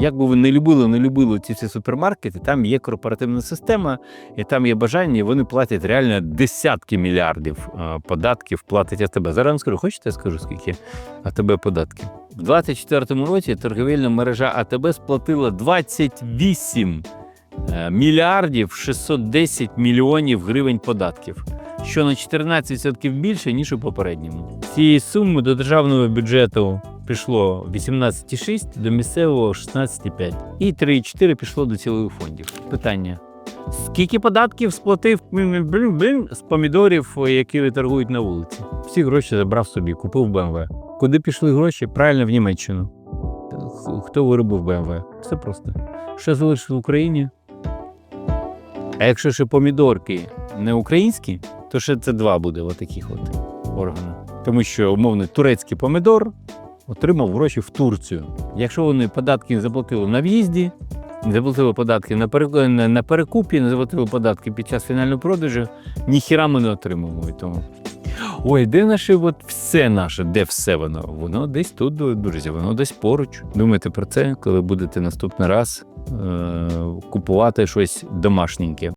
Як би ви не любили, не любили ці всі супермаркети, там є корпоративна система, і там є бажання, і вони платять реально десятки мільярдів е, податків, платять АТБ. Зараз вам скажу, хочете, я скажу, скільки АТБ податків? У 2024 році торговельна мережа АТБ сплатила 28 е, мільярдів 610 мільйонів гривень податків, що на 14% більше, ніж у попередньому. Цієї суми до державного бюджету пішло 18,6, до місцевого 16,5. І 3,4 пішло до цілих фондів. Питання. Скільки податків сплатив з помідорів, які торгують на вулиці? Всі гроші забрав собі, купив БМВ. Куди пішли гроші? Правильно, в Німеччину. Хто виробив БМВ? Все просто. Що залишилось в Україні? А якщо ще помідорки не українські, то ще це два буде отаких от органи. Тому що, умовно, турецький помідор отримав гроші в Турцію. Якщо вони податки заплатили на в'їзді, не заплатили податки на, пере... на- на перекупі, не заплатили податки під час фінального продажу, ніхіра ми не отримаємо від. Ой, де наше от все наше, де все воно? Воно десь тут, друзі, воно десь поруч. Думайте про це, коли будете наступний раз е- купувати щось домашненьке.